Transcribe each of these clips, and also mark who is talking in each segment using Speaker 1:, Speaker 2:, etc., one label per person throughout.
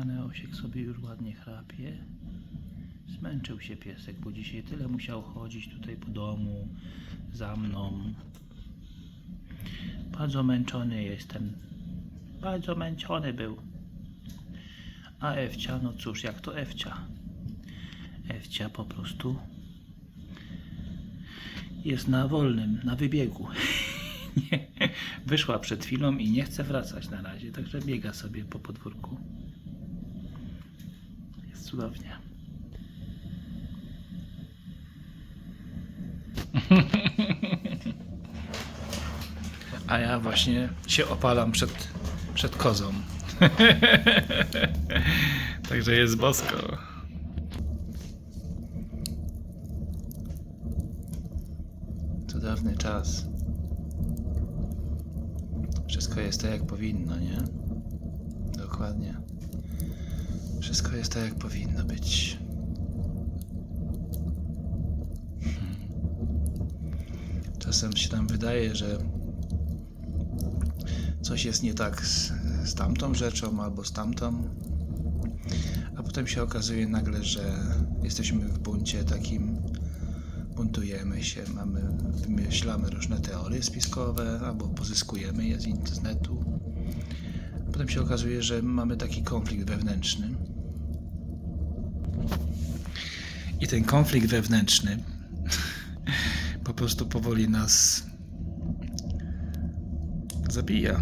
Speaker 1: A Neosiek sobie już ładnie chrapie. Zmęczył się piesek, bo dzisiaj tyle musiał chodzić tutaj po domu, za mną. Bardzo męczony jestem. Bardzo męczony był. A Ewcia, no cóż, jak to Ewcia? Ewcia po prostu jest na wolnym, na wybiegu. Wyszła przed chwilą i nie chce wracać na razie, także biega sobie po podwórku. Cudownie. A ja właśnie się opalam przed, przed kozą. Także jest bosko. Cudowny czas. Wszystko jest tak jak powinno, nie? Dokładnie. Wszystko jest tak jak powinno być. Hmm. Czasem się nam wydaje, że coś jest nie tak z, z tamtą rzeczą albo z tamtą, a potem się okazuje nagle, że jesteśmy w buncie takim, buntujemy się, mamy, wymyślamy różne teorie spiskowe albo pozyskujemy je z internetu. Potem się okazuje, że mamy taki konflikt wewnętrzny. I ten konflikt wewnętrzny po prostu powoli nas zabija,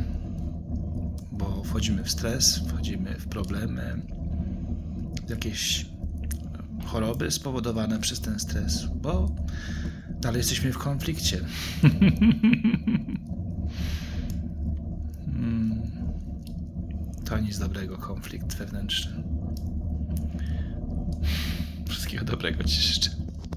Speaker 1: bo wchodzimy w stres, wchodzimy w problemy, w jakieś choroby spowodowane przez ten stres, bo dalej jesteśmy w konflikcie. To nic dobrego, konflikt wewnętrzny. Wszystkiego dobrego Ci życzę.